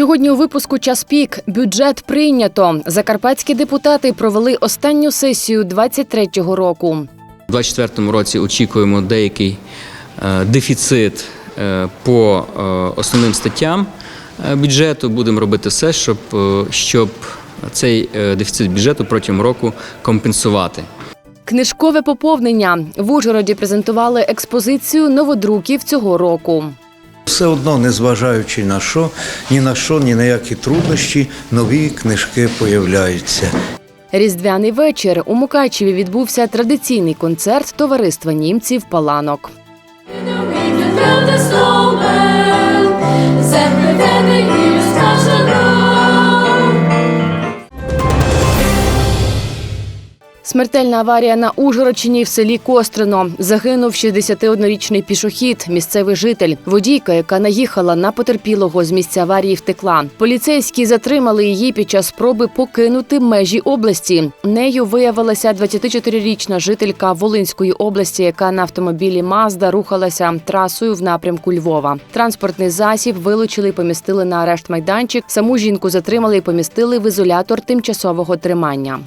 Сьогодні у випуску час пік бюджет прийнято. Закарпатські депутати провели останню сесію 23-го року. У 2024 році очікуємо деякий е, дефіцит е, по е, основним статтям бюджету. Будемо робити все, щоб, щоб цей дефіцит бюджету протягом року компенсувати. Книжкове поповнення в Ужгороді презентували експозицію новодруків цього року. Все одно, незважаючи на що, ні на що, ні на які труднощі, нові книжки появляються. Різдвяний вечір у Мукачеві відбувся традиційний концерт товариства німців Паланок. From Смертельна аварія на Ужгородщині в селі Кострино. Загинув 61-річний пішохід, місцевий житель. Водійка, яка наїхала на потерпілого з місця аварії, втекла. Поліцейські затримали її під час спроби покинути межі області. Нею виявилася 24-річна жителька Волинської області, яка на автомобілі Мазда рухалася трасою в напрямку Львова. Транспортний засіб вилучили помістили на арешт майданчик. Саму жінку затримали і помістили в ізолятор тимчасового тримання.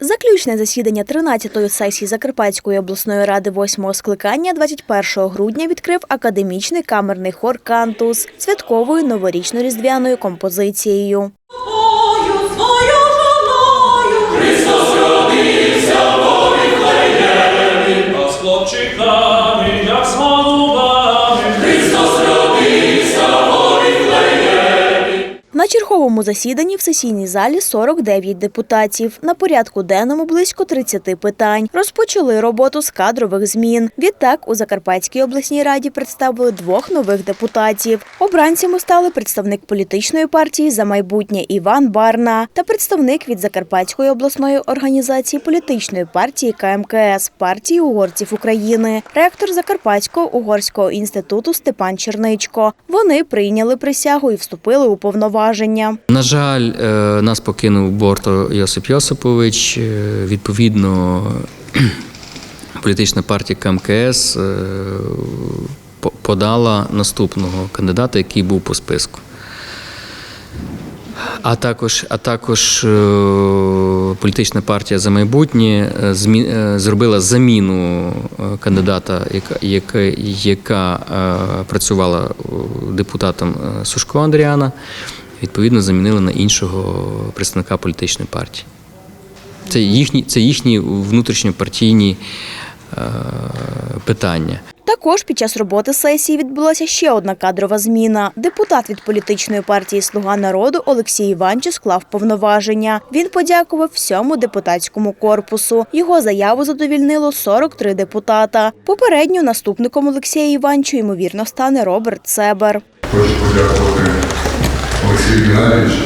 Заключне засідання 13-ї сесії Закарпатської обласної ради 8-го скликання 21 грудня відкрив академічний камерний хор «Кантус» святковою новорічно-різдвяною композицією. Ою свою жоною А з хлопчиками, як з голубами, На черговому засіданні в сесійній залі 49 депутатів. На порядку денному близько 30 питань. Розпочали роботу з кадрових змін. Відтак у Закарпатській обласній раді представили двох нових депутатів. Обранцями стали представник політичної партії за майбутнє Іван Барна та представник від Закарпатської обласної організації політичної партії КМКС партії угорців України, ректор Закарпатського угорського інституту Степан Черничко. Вони прийняли присягу і вступили у повноваження. На жаль, е, нас покинув Борто Йосип Йосипович. Е, Відповідно, політична партія КМКС е, подала наступного кандидата, який був по списку. А також, а також політична партія за майбутнє зробила заміну кандидата, яка, яка, яка працювала депутатом Сушко Андріана, відповідно замінили на іншого представника політичної партії. Це їхні, це їхні внутрішньопартійні е, питання. Також під час роботи сесії відбулася ще одна кадрова зміна. Депутат від політичної партії Слуга народу Олексій Іванчо склав повноваження. Він подякував всьому депутатському корпусу. Його заяву задовільнило 43 депутата. Попередньо наступником Олексія Іванчо ймовірно стане Роберт Себер. Хочу подякувати Олексію Геннадійовичу,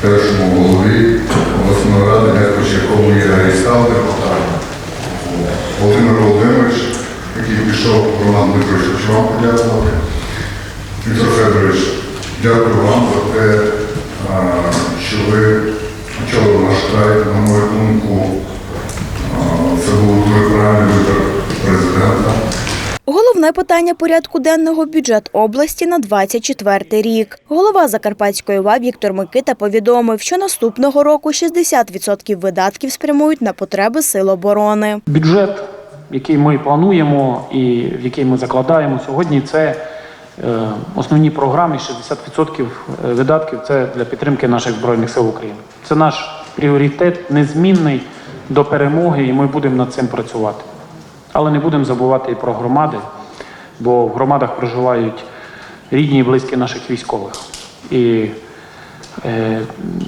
першому голові обласної ради, також якому я і став депутатом. Володимир Володимирович, який пішов, Роман Дмитрович, хочу вам подякувати. Віктор Федорович, дякую вам за те, що ви очолили наш край. На мою думку, а, це був дуже правильний вибір президента. Головне питання порядку денного бюджет області на 24 рік. Голова Закарпатської ОВА Віктор Микита повідомив, що наступного року 60% видатків спрямують на потреби сил оборони. Бюджет, який ми плануємо і в який ми закладаємо сьогодні, це е, основні програми. 60% видатків це для підтримки наших збройних сил України. Це наш пріоритет незмінний до перемоги, і ми будемо над цим працювати. Але не будемо забувати і про громади, бо в громадах проживають рідні і близькі наших військових. І е,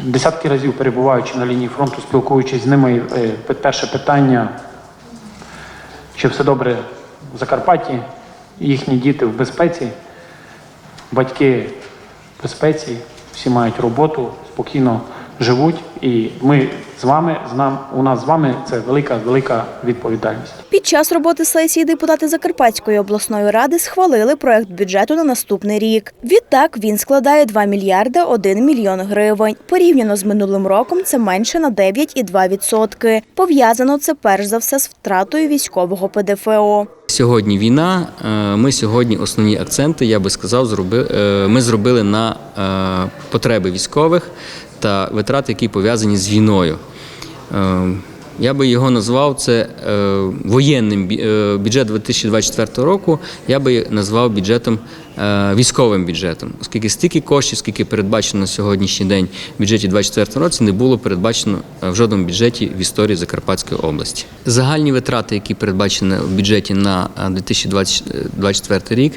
десятки разів перебуваючи на лінії фронту, спілкуючись з ними, е, перше питання що все добре в Закарпатті, їхні діти в безпеці, батьки в безпеці, всі мають роботу, спокійно живуть. І ми з вами, з нам, у нас з вами це велика, велика відповідальність. Під час роботи сесії депутати Закарпатської обласної ради схвалили проект бюджету на наступний рік. Відтак він складає 2 мільярди 1 мільйон гривень. Порівняно з минулим роком це менше на 9,2%. Пов'язано це перш за все з втратою військового ПДФО. сьогодні війна, е, ми сьогодні основні акценти, я би сказав, зроби, е, ми зробили на е, потреби військових та витрати, які пов'язані з війною. Е, Я би його назвав це е, воєнним е, бюджет 2024 року. Я би назвав бюджетом військовим бюджетом, оскільки стільки коштів, скільки передбачено на ссьогоднішній день в бюджеті 2024 році, не було передбачено в жодному бюджеті в історії Закарпатської області. Загальні витрати, які передбачені в бюджеті на е, 2024 рік,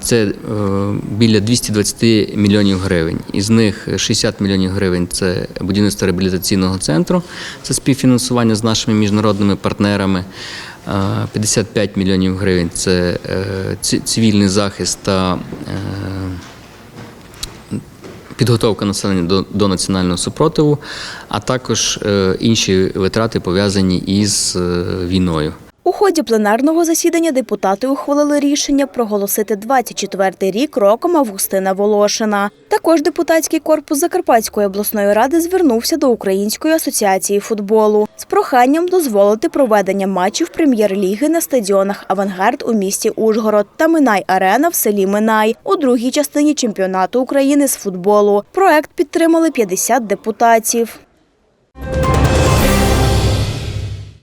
це е, біля 220 мільйонів гривень. Із них 60 мільйонів гривень це будівництво реабілітаційного центру, це співфінансування з нашими міжнародними партнерами. Е, 55 мільйонів гривень це е, цивільний захист та е, підготовка населення до, національного супротиву, а також е, інші витрати пов'язані із е, війною. У ході пленарного засідання депутати ухвалили рішення проголосити 24-й рік роком Августина Волошина. Також депутатський корпус Закарпатської обласної ради звернувся до Української асоціації футболу з проханням дозволити проведення матчів прем'єр-ліги на стадіонах Авангард у місті Ужгород та Минай Арена в селі Минай у другій частині чемпіонату України з футболу. Проект підтримали 50 депутатів.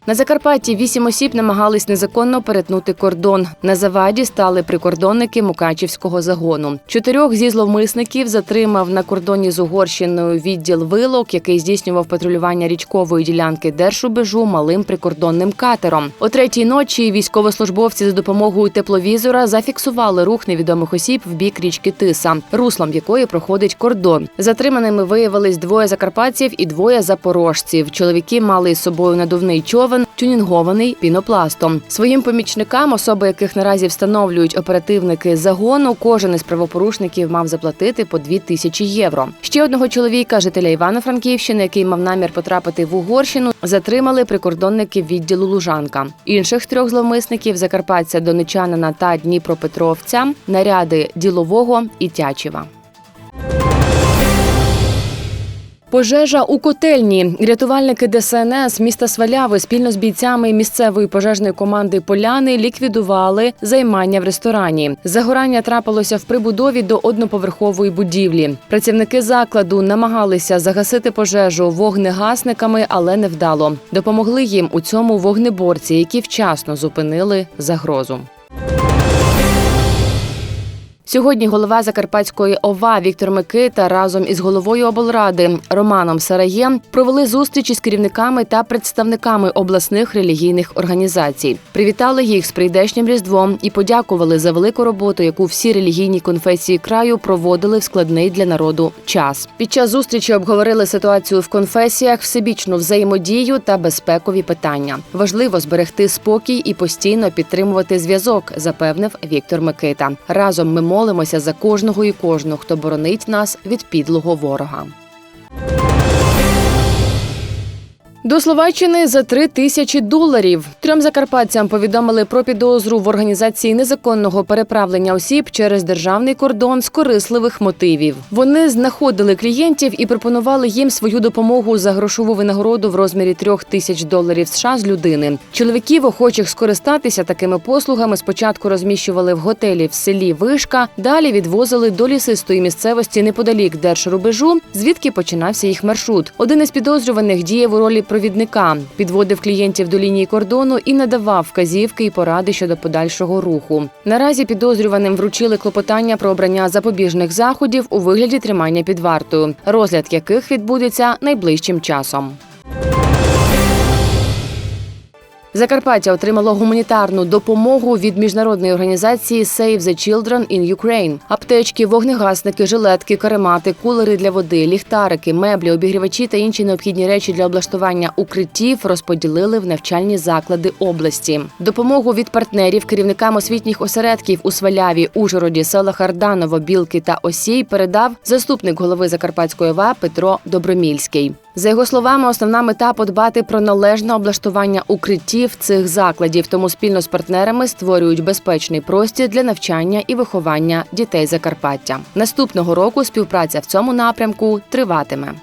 На Закарпатті вісім осіб намагались незаконно перетнути кордон. На заваді стали прикордонники Мукачівського загону. Чотирьох зі зловмисників затримав на кордоні з Угорщиною відділ вилок, який здійснював патрулювання річкової ділянки Держрубежу малим прикордонним катером. О третій ночі військовослужбовці за допомогою тепловізора зафіксували рух невідомих осіб в бік річки Тиса, руслом якої проходить кордон. Затриманими виявились двоє закарпатців і двоє запорожців. Чоловіки мали із собою надувний човен, тюнінгований пінопластом. Своїм помічникам, особи яких наразі встановлюють оперативники загону, кожен із правопорушників мав заплатити по дві тисячі євро. Ще одного чоловіка, жителя Івано-Франківщини, який мав намір потрапити в Угорщину, затримали прикордонники відділу Лужанка. Інших трьох зловмисників закарпатця Донечанина та Дніпропетровця, наряди ділового і Тячева. Пожежа у котельні. Рятувальники ДСНС міста Сваляви спільно з бійцями місцевої пожежної команди Поляни ліквідували займання в ресторані. Загорання трапилося в прибудові до одноповерхової будівлі. Працівники закладу намагалися загасити пожежу вогнегасниками, але невдало. Допомогли їм у цьому вогнеборці, які вчасно зупинили загрозу. Сьогодні голова Закарпатської ОВА Віктор Микита разом із головою облради Романом Сараєм провели зустрічі з керівниками та представниками обласних релігійних організацій. Привітали їх з прийдешнім різдвом і подякували за велику роботу, яку всі релігійні конфесії краю проводили в складний для народу час. Під час зустрічі обговорили ситуацію в конфесіях, всебічну взаємодію та безпекові питання. Важливо зберегти спокій і постійно підтримувати зв'язок, запевнив Віктор Микита. Разом ми молимося за кожного і кожну, хто боронить нас від підлого ворога. До Словаччини за три тисячі доларів. Трьом закарпатцям повідомили про підозру в організації незаконного переправлення осіб через державний кордон з корисливих мотивів. Вони знаходили клієнтів і пропонували їм свою допомогу за грошову винагороду в розмірі трьох тисяч доларів США з людини. Чоловіків, охочих скористатися такими послугами, спочатку розміщували в готелі в селі Вишка, далі відвозили до лісистої місцевості неподалік держрубежу, звідки починався їх маршрут. Один із підозрюваних діяв у ролі провідника, підводив клієнтів до лінії кордону і надавав вказівки і поради щодо подальшого руху. Наразі підозрюваним вручили клопотання про обрання запобіжних заходів у вигляді тримання під вартою, розгляд яких відбудеться найближчим часом. Закарпаття отримало гуманітарну допомогу від міжнародної організації Save the Children in Ukraine. Аптечки, вогнегасники, жилетки, каремати, кулери для води, ліхтарики, меблі, обігрівачі та інші необхідні речі для облаштування укриттів розподілили в навчальні заклади області. Допомогу від партнерів керівникам освітніх осередків у Сваляві, Ужгороді, селах Арданово, Білки та Осій передав заступник голови Закарпатської ОВА Петро Добромільський. За його словами, основна мета подбати про належне облаштування укриттів цих закладів, тому спільно з партнерами створюють безпечний простір для навчання і виховання дітей Закарпаття. Наступного року співпраця в цьому напрямку триватиме.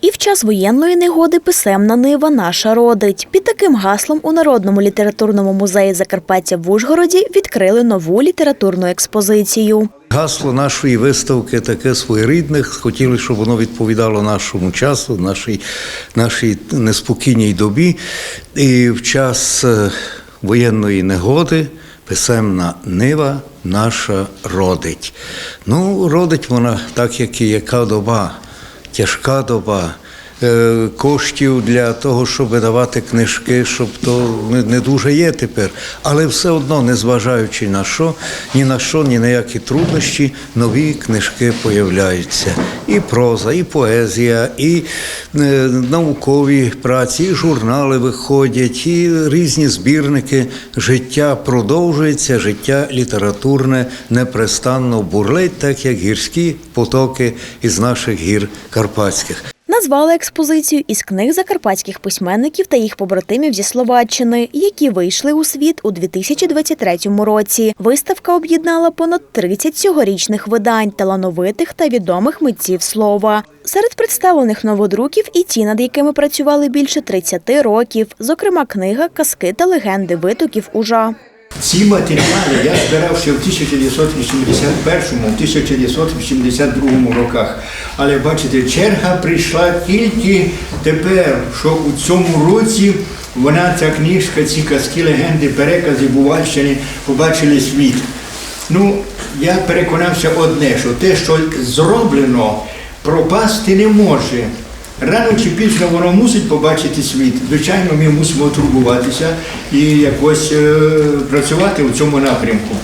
І в час воєнної негоди писемна нива наша родить. Під таким гаслом у Народному літературному музеї Закарпаття в Ужгороді відкрили нову літературну експозицію. Гасло нашої виставки таке своєрідне. Хотіли, щоб воно відповідало нашому часу, нашій, нашій неспокійній добі. І в час е, воєнної негоди писемна нива наша родить. Ну, родить вона так, як і яка доба, тяжка доба. Е, Коштів для того, щоб давати книжки, щоб то не, не дуже є тепер. Але все одно, незважаючи на що, ні на що, ні на які труднощі, нові книжки появляються. І проза, і поезія, і е, наукові праці, і журнали виходять, і різні збірники. Життя продовжується, життя літературне непрестанно бурлить, так як гірські потоки із наших гір карпатських. Назвали експозицію із книг закарпатських письменників та їх побратимів зі Словаччини, які вийшли у світ у 2023 році. Виставка об'єднала понад 30 цьогорічних видань талановитих та відомих митців слова. Серед представлених новодруків і ті, над якими працювали більше 30 років, зокрема книга Казки та легенди витоків ужа. Ці матеріали я збирав ще в 1981-1982 роках. Але бачите, черга прийшла тільки тепер, що у цьому році вона, ця книжка, ці казки, легенди, перекази Бувальщини побачили світ. Ну, я переконався одне, що те, що зроблено, пропасти не може. Рано чи пізно воно мусить побачити світ. Звичайно, ми мусимо турбуватися і якось е, працювати у цьому напрямку.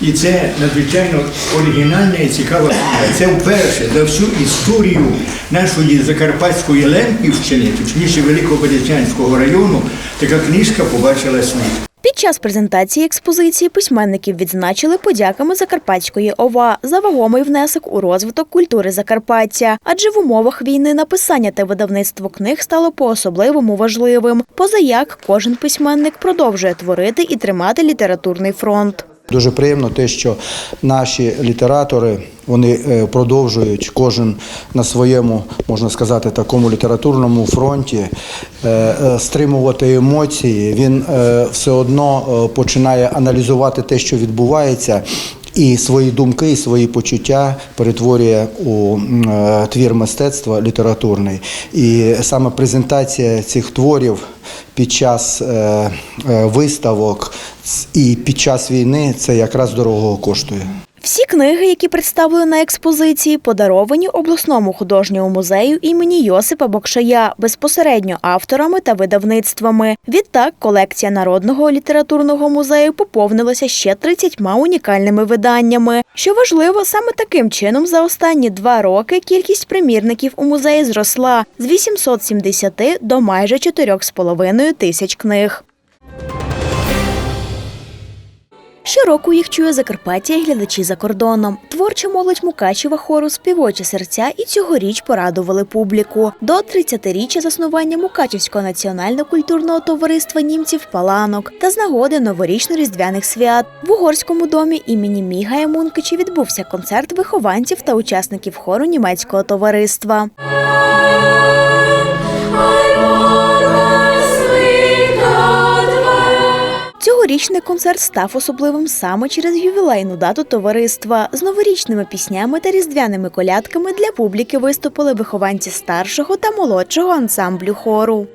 І це надзвичайно оригінальна і цікава книга. Це вперше за всю історію нашої Закарпатської Лемківщини, точніше Великобережанського району, така книжка побачила світ. Під час презентації експозиції письменників відзначили подяками Закарпатської ОВА за вагомий внесок у розвиток культури Закарпаття. Адже в умовах війни написання та видавництво книг стало по-особливому важливим. Позаяк кожен письменник продовжує творити і тримати літературний фронт. Дуже приємно те, що наші літератори вони е, продовжують кожен на своєму, можна сказати, такому літературному фронті е, е, стримувати емоції. Він все одно починає аналізувати те, що відбувається. І свої думки, і свої почуття перетворює у е, твір мистецтва літературний. І саме презентація цих творів під час е, е, виставок і під час війни це якраз дорого коштує. Всі книги, які представлені на експозиції, подаровані обласному художньому музею імені Йосипа Бокшая безпосередньо авторами та видавництвами. Відтак, колекція Народного літературного музею поповнилася ще 30 унікальними виданнями. Що важливо, саме таким чином за останні два роки кількість примірників у музеї зросла з 870 до майже 4,5 тисяч книг. Щороку їх чує Закарпаття і глядачі за кордоном. Творча молодь Мукачева хору співочі серця і цьогоріч порадували публіку. До 30-річчя заснування Мукачевського національно-культурного товариства німців Паланок та з нагоди новорічно-різдвяних свят в угорському домі імені Мігая Мункичі відбувся концерт вихованців та учасників хору німецького товариства. Цьогорічний концерт став особливим саме через ювілейну дату товариства. З новорічними піснями та різдвяними колядками для публіки виступили вихованці старшого та молодшого ансамблю хору.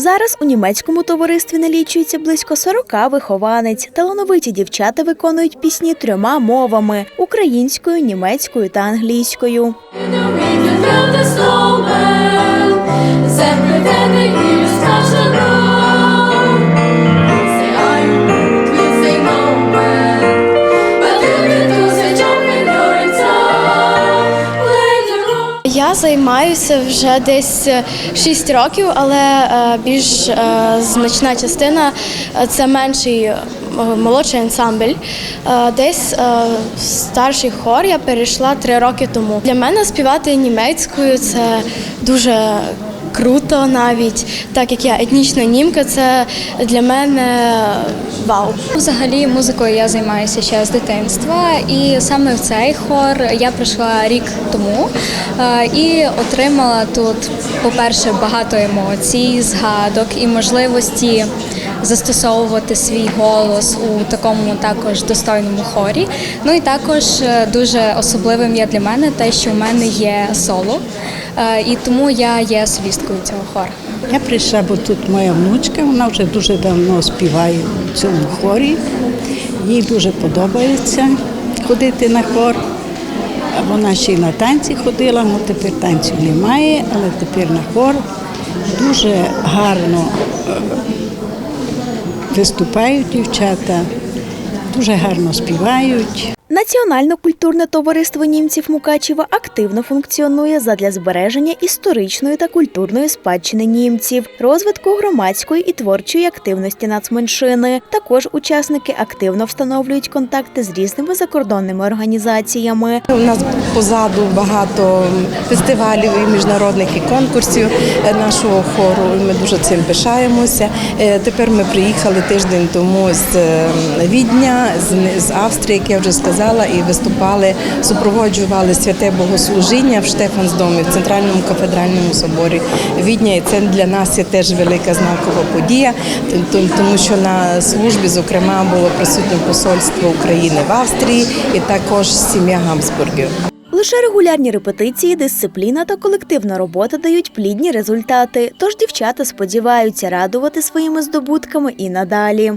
Зараз у німецькому товаристві налічується близько 40 вихованець. Талановиті дівчата виконують пісні трьома мовами українською, німецькою та англійською. Землю веде і Займаюся вже десь 6 років, але е, більш е, значна частина е, це менший е, молодший ансамбль. Е, Десь е, старший хор я перейшла 3 роки тому. Для мене співати німецькою це дуже круто навіть, так як я етнічна німка, це для мене вау. Взагалі музикою я займаюся ще з дитинства, і саме в цей хор я прийшла рік тому е, і отримала тут, по-перше, багато емоцій, згадок і можливості застосовувати свій голос у такому також достойному хорі. Ну і також е, дуже особливим є для мене те, що в мене є соло, е, і тому я є солісткою цього хору. Я прийшла, бо тут моя внучка, вона вже дуже давно співає в цьому хорі. Їй дуже подобається ходити на хор. Вона ще й на танці ходила, ну тепер танців немає, але тепер на хор дуже гарно е, виступають дівчата, дуже гарно співають. Національне культурне товариство німців Мукачева активно функціонує задля збереження історичної та культурної спадщини німців, розвитку громадської і творчої активності нацменшини. Також учасники активно встановлюють контакти з різними закордонними організаціями. У нас позаду багато фестивалів і міжнародних і конкурсів нашого хору. і Ми дуже цим пишаємося. Е, Тепер ми приїхали тиждень тому з е, Відня, з Австрії, як я вже сказала, і виступали, супроводжували святе богослужіння в Штефансдомі в центральному кафедральному соборі Відня. І це для нас є теж велика знакова подія, тому що на службі, зокрема, було присутнє посольство України в Австрії і також сім'я Гамсбургів. Лише регулярні репетиції, дисципліна та колективна робота дають плідні результати. Тож дівчата сподіваються радувати своїми здобутками і надалі.